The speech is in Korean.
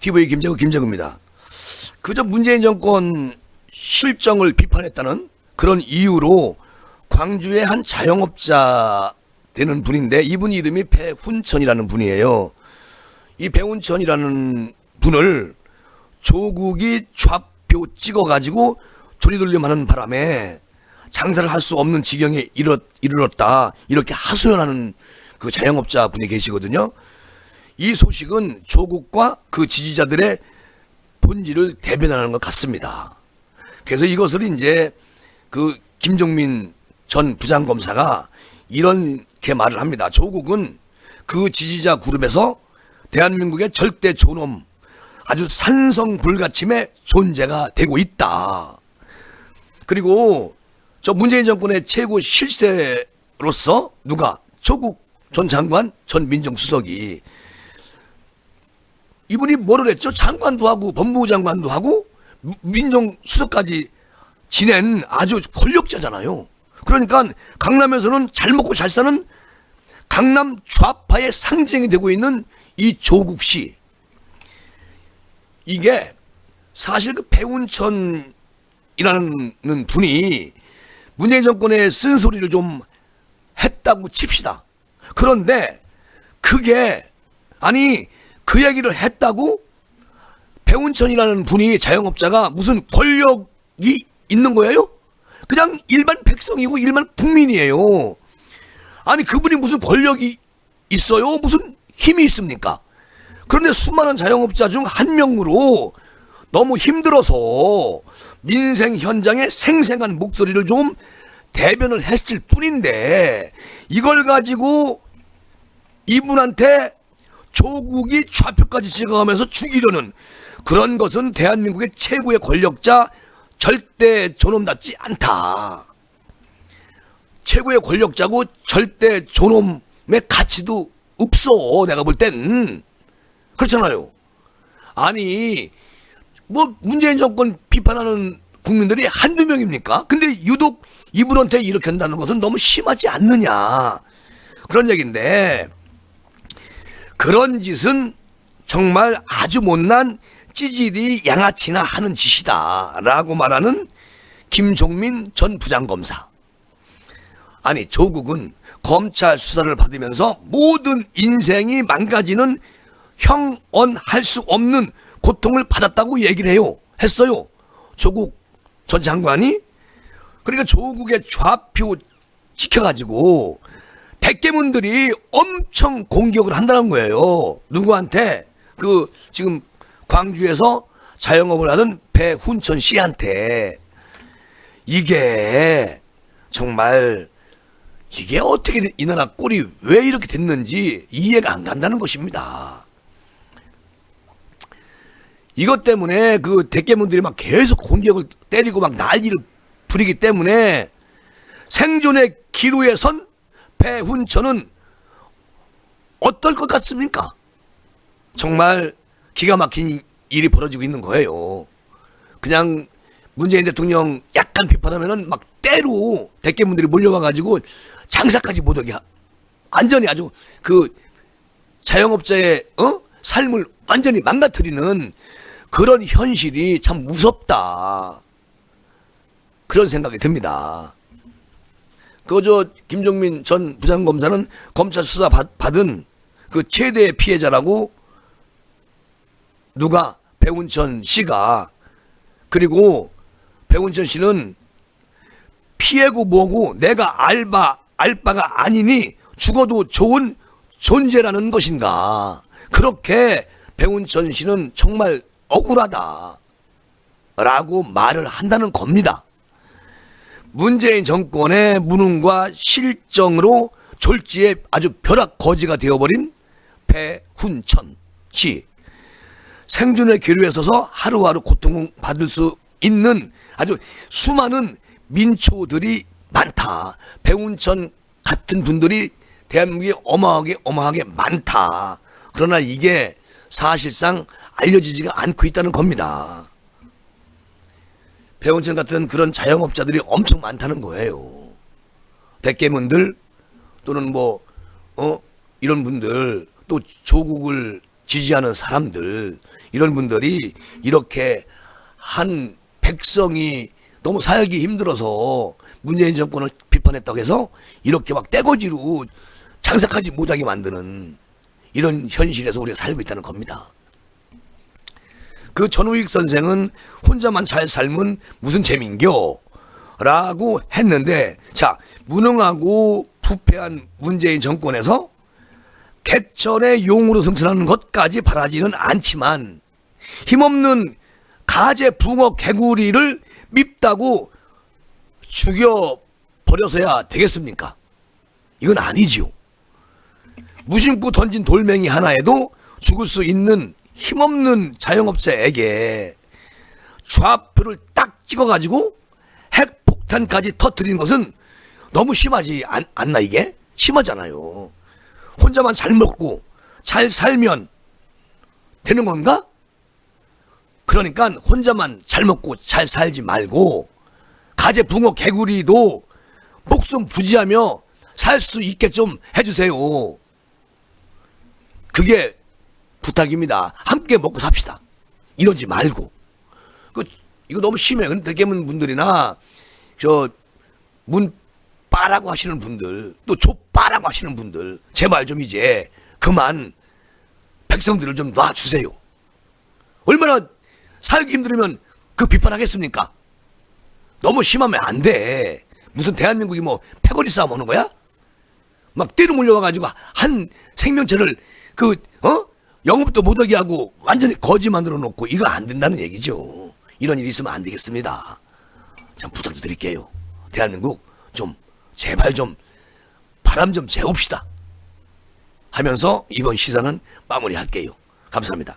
TV 김정우 김정우입니다. 그저 문재인 정권 실정을 비판했다는 그런 이유로 광주의 한 자영업자 되는 분인데 이분 이름이 배훈천이라는 분이에요. 이 배훈천이라는 분을 조국이 좌표 찍어가지고 조리돌림하는 바람에 장사를 할 수 없는 지경에 이르렀, 이르렀다 이렇게 하소연하는 그 자영업자 분이 계시거든요. 이 소식은 조국과 그 지지자들의 본질을 대변하는 것 같습니다. 그래서 이것을 이제 그 김종민 전 부장검사가 이렇게 말을 합니다. 조국은 그 지지자 그룹에서 대한민국의 절대 존엄, 아주 산성불가침의 존재가 되고 있다. 그리고 저 문재인 정권의 최고 실세로서 누가 조국 전 장관 전 민정수석이 이분이 뭐를 했죠? 장관도 하고 법무부 장관도 하고 미- 민정수석까지 지낸 아주 권력자잖아요. 그러니까 강남에서는 잘 먹고 잘 사는 강남 좌파의 상징이 되고 있는 이 조국 씨. 이게 사실 그 배운천이라는 분이 문재인 정권의 쓴소리를 좀 했다고 칩시다. 그런데 그게 아니 그 얘기를 했다고 배운천이라는 분이 자영업자가 무슨 권력이 있는 거예요? 그냥 일반 백성이고 일반 국민이에요. 아니 그분이 무슨 권력이 있어요? 무슨 힘이 있습니까? 그런데 수많은 자영업자 중 한 명으로 너무 힘들어서 민생 현장의 생생한 목소리를 좀 대변을 했을 뿐인데 이걸 가지고 이분한테 조국이 좌표까지 찍어가면서 죽이려는 그런 것은 대한민국의 최고의 권력자 절대 존엄답지 않다. 최고의 권력자고 절대 존엄의 가치도 없어. 내가 볼 땐. 그렇잖아요. 아니, 뭐 문재인 정권 비판하는 국민들이 한두 명입니까? 근데 유독 이분한테 이렇게 한다는 것은 너무 심하지 않느냐. 그런 얘기인데, 그런 짓은 정말 아주 못난 찌질이 양아치나 하는 짓이다. 라고 말하는 김종민 전 부장검사. 아니, 조국은 검찰 수사를 받으면서 모든 인생이 망가지는 형언할 수 없는 고통을 받았다고 얘기를 해요. 했어요. 조국 전 장관이. 그러니까 조국의 좌표 지켜가지고 백개문들이 엄청 공격을 한다는 거예요. 누구한테? 그 지금 광주에서 자영업을 하는 배훈천 씨한테 이게 정말 이게 어떻게 이 나라 꼴이 왜 이렇게 됐는지 이해가 안 간다는 것입니다. 이것 때문에 그 대깨문들이 막 계속 공격을 때리고 막 난리를 부리기 때문에 생존의 기로에 선 배훈천은 어떨 것 같습니까? 정말 기가 막힌 일이 벌어지고 있는 거예요. 그냥 문재인 대통령 약간 비판하면은 막 때로 대깨문들이 몰려와가지고 장사까지 못하게 하- 완전히 아주 그 자영업자의 어? 삶을 완전히 망가뜨리는 그런 현실이 참 무섭다. 그런 생각이 듭니다. 그저 김종민 전 부장검사는 검찰 수사 받, 받은 그 최대 피해자라고 누가? 배운천 씨가. 그리고 배운천 씨는 피해고 뭐고 내가 알바 알바가 아니니 죽어도 좋은 존재라는 것인가. 그렇게 배운천 씨는 정말 억울하다. 라고 말을 한다는 겁니다. 문재인 정권의 무능과 실정으로 졸지에 아주 벼락 거지가 되어버린 배훈천 씨. 생존의 기로에 서서 하루하루 고통받을 수 있는 아주 수많은 민초들이 많다. 배훈천 같은 분들이 대한민국에 어마하게 어마하게 많다. 그러나 이게 사실상 알려지지가 않고 있다는 겁니다. 배원천 같은 그런 자영업자들이 엄청 많다는 거예요. 대깨문들 또는 뭐, 어, 이런 분들 또 조국을 지지하는 사람들 이런 분들이 이렇게 한 백성이 너무 살기 힘들어서 문재인 정권을 비판했다고 해서 이렇게 막 떼거지로 장사하지 못하게 만드는 이런 현실에서 우리가 살고 있다는 겁니다. 그 전우익 선생은 혼자만 잘 살면 무슨 재민겨? 라고 했는데, 자, 무능하고 부패한 문재인 정권에서 개천의 용으로 승천하는 것까지 바라지는 않지만, 힘없는 가재 붕어 개구리를 밉다고 죽여버려서야 되겠습니까? 이건 아니지요. 무심코 던진 돌멩이 하나에도 죽을 수 있는 힘없는 자영업자에게 좌표를 딱 찍어가지고 핵폭탄까지 터뜨리는 것은 너무 심하지 않, 않나 이게? 심하잖아요. 혼자만 잘 먹고 잘 살면 되는 건가? 그러니까 혼자만 잘 먹고 잘 살지 말고 가재 붕어 개구리도 목숨 부지하며 살 수 있게 좀 해주세요. 그게 부탁입니다. 함께 먹고 삽시다. 이러지 말고. 그, 이거 너무 심해. 근데 대개문 분들이나, 저, 문 빠라고 하시는 분들, 또 족빠라고 하시는 분들, 제발 좀 이제 그만 백성들을 좀 놔주세요. 얼마나 살기 힘들으면 그 비판하겠습니까? 너무 심하면 안 돼. 무슨 대한민국이 뭐 패거리 싸움 하는 거야? 막 때로 물려와가지고 한 생명체를 그, 어? 영업도 못하게 하고 완전히 거지 만들어 놓고 이거 안 된다는 얘기죠. 이런 일이 있으면 안 되겠습니다. 참 부탁도 드릴게요. 대한민국 좀 제발 좀 바람 좀 재웁시다. 하면서 이번 시사는 마무리할게요. 감사합니다.